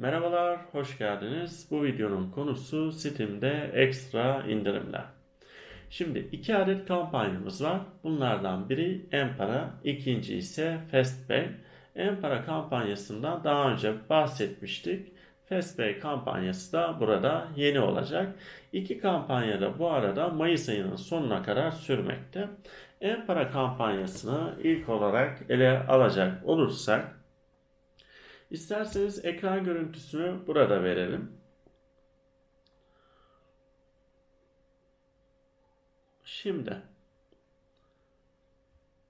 Merhabalar, hoş geldiniz. Bu videonun konusu Steam'de ekstra indirimler. Şimdi iki adet kampanyamız var. Bunlardan biri Empara, ikinci ise Fastpay. Empara kampanyasından daha önce bahsetmiştik. Fastpay kampanyası da burada yeni olacak. İki kampanya da bu arada Mayıs ayının sonuna kadar sürmekte. Empara kampanyasını ilk olarak ele alacak olursak İsterseniz ekran görüntüsünü burada verelim. Şimdi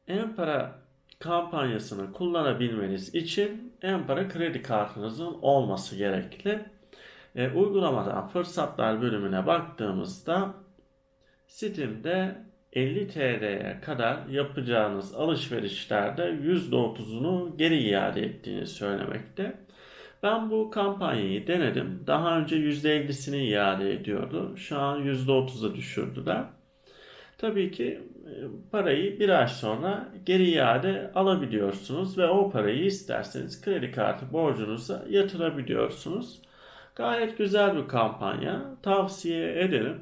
Empara kampanyasını kullanabilmeniz için Empara kredi kartınızın olması gerekli. E, uygulamadan fırsatlar bölümüne baktığımızda Steam'de 50 TL'ye kadar yapacağınız alışverişlerde %30'unu geri iade ettiğini söylemekte. Ben bu kampanyayı denedim. Daha önce %50'sini iade ediyordu. Şu an %30'a düşürdüler. Tabii ki e, parayı bir ay sonra geri iade alabiliyorsunuz ve o parayı isterseniz kredi kartı borcunuza yatırabiliyorsunuz. Gayet güzel bir kampanya. Tavsiye ederim.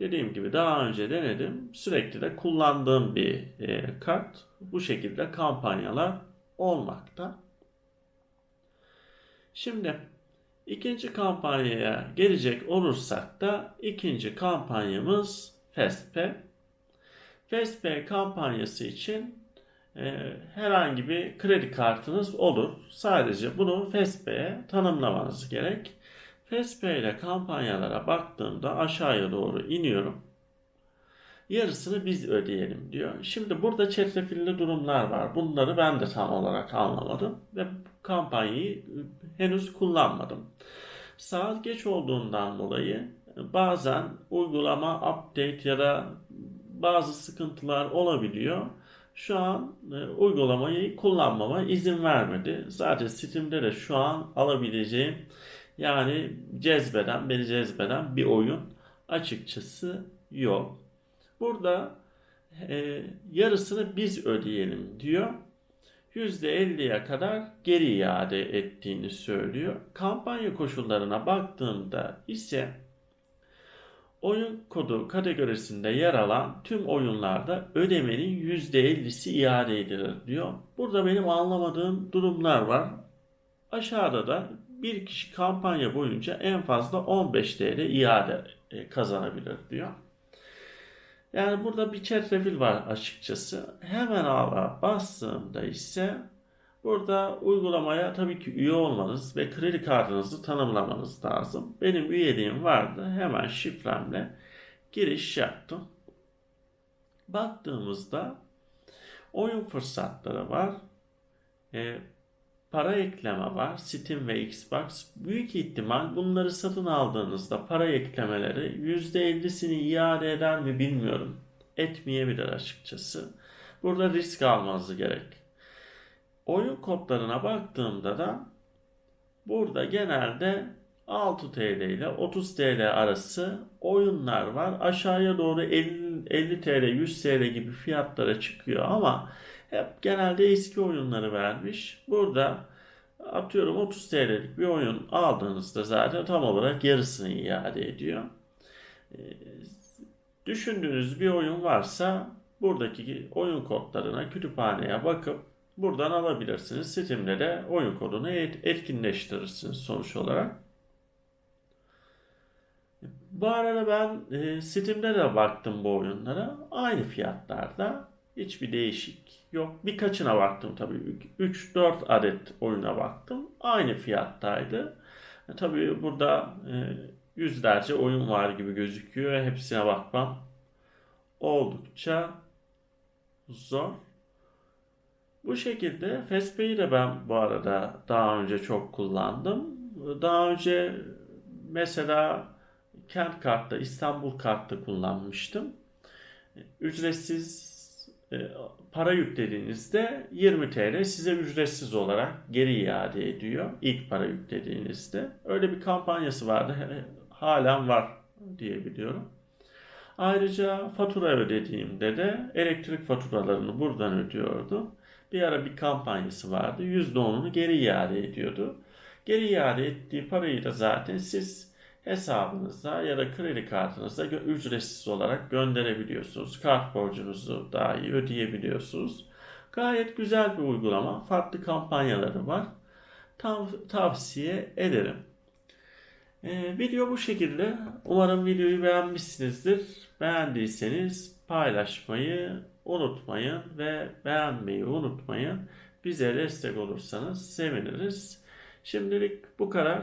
Dediğim gibi daha önce denedim. Sürekli de kullandığım bir e, kart. Bu şekilde kampanyalar olmakta. Şimdi ikinci kampanyaya gelecek olursak da ikinci kampanyamız FastPay. FastPay kampanyası için e, herhangi bir kredi kartınız olur. Sadece bunu FastPay'e tanımlamanız gerek. FastPay ile kampanyalara baktığımda aşağıya doğru iniyorum. Yarısını biz ödeyelim diyor. Şimdi burada çetrefilli durumlar var. Bunları ben de tam olarak anlamadım ve kampanyayı henüz kullanmadım. Saat geç olduğundan dolayı bazen uygulama update ya da bazı sıkıntılar olabiliyor. Şu an e, uygulamayı kullanmama izin vermedi. Zaten Steam'de de şu an alabileceğim yani cezbeden, beni cezbeden bir oyun açıkçası yok. Burada e, yarısını biz ödeyelim diyor. %50'ye kadar geri iade ettiğini söylüyor. Kampanya koşullarına baktığımda ise oyun kodu kategorisinde yer alan tüm oyunlarda ödemenin %50'si iade edilir diyor. Burada benim anlamadığım durumlar var. Aşağıda da bir kişi kampanya boyunca en fazla 15 TL iade e, kazanabilir diyor. Yani burada bir çetrefil var açıkçası. Hemen ağa bastığımda ise burada uygulamaya tabii ki üye olmanız ve kredi kartınızı tanımlamanız lazım. Benim üyeliğim vardı. Hemen şifremle giriş yaptım. Baktığımızda oyun fırsatları var. E, para ekleme var. Steam ve Xbox. Büyük ihtimal bunları satın aldığınızda para eklemeleri %50'sini iade eder mi bilmiyorum. Etmeyebilir açıkçası. Burada risk almanız gerek. Oyun kodlarına baktığımda da burada genelde 6 TL ile 30 TL arası oyunlar var. Aşağıya doğru 50, 50 TL, 100 TL gibi fiyatlara çıkıyor ama hep genelde eski oyunları vermiş. Burada atıyorum 30 TL'lik bir oyun aldığınızda zaten tam olarak yarısını iade ediyor. Ee, düşündüğünüz bir oyun varsa buradaki oyun kodlarına, kütüphaneye bakıp buradan alabilirsiniz. Steam'de de oyun kodunu etkinleştirirsiniz sonuç olarak. Bu arada ben e, Steam'de de baktım bu oyunlara. Aynı fiyatlarda. Hiçbir değişik yok. Birkaçına baktım tabii. 3-4 adet oyuna baktım. Aynı fiyattaydı. E, tabii burada e, yüzlerce oyun var gibi gözüküyor. Hepsine bakmam oldukça zor. Bu şekilde Fastpay'i de ben bu arada daha önce çok kullandım. Daha önce mesela Kent kartta, İstanbul kartta kullanmıştım. Ücretsiz e, para yüklediğinizde 20 TL size ücretsiz olarak geri iade ediyor. İlk para yüklediğinizde. Öyle bir kampanyası vardı. Halen var diye biliyorum. Ayrıca fatura ödediğimde de elektrik faturalarını buradan ödüyordu. Bir ara bir kampanyası vardı. %10'unu geri iade ediyordu. Geri iade ettiği parayı da zaten siz hesabınıza ya da kredi kartınıza ücretsiz olarak gönderebiliyorsunuz. Kart borcunuzu dahi ödeyebiliyorsunuz. Gayet güzel bir uygulama. Farklı kampanyaları var. Tam tavsiye ederim. Ee, video bu şekilde. Umarım videoyu beğenmişsinizdir. Beğendiyseniz paylaşmayı unutmayın ve beğenmeyi unutmayın. Bize destek olursanız seviniriz. Şimdilik bu kadar.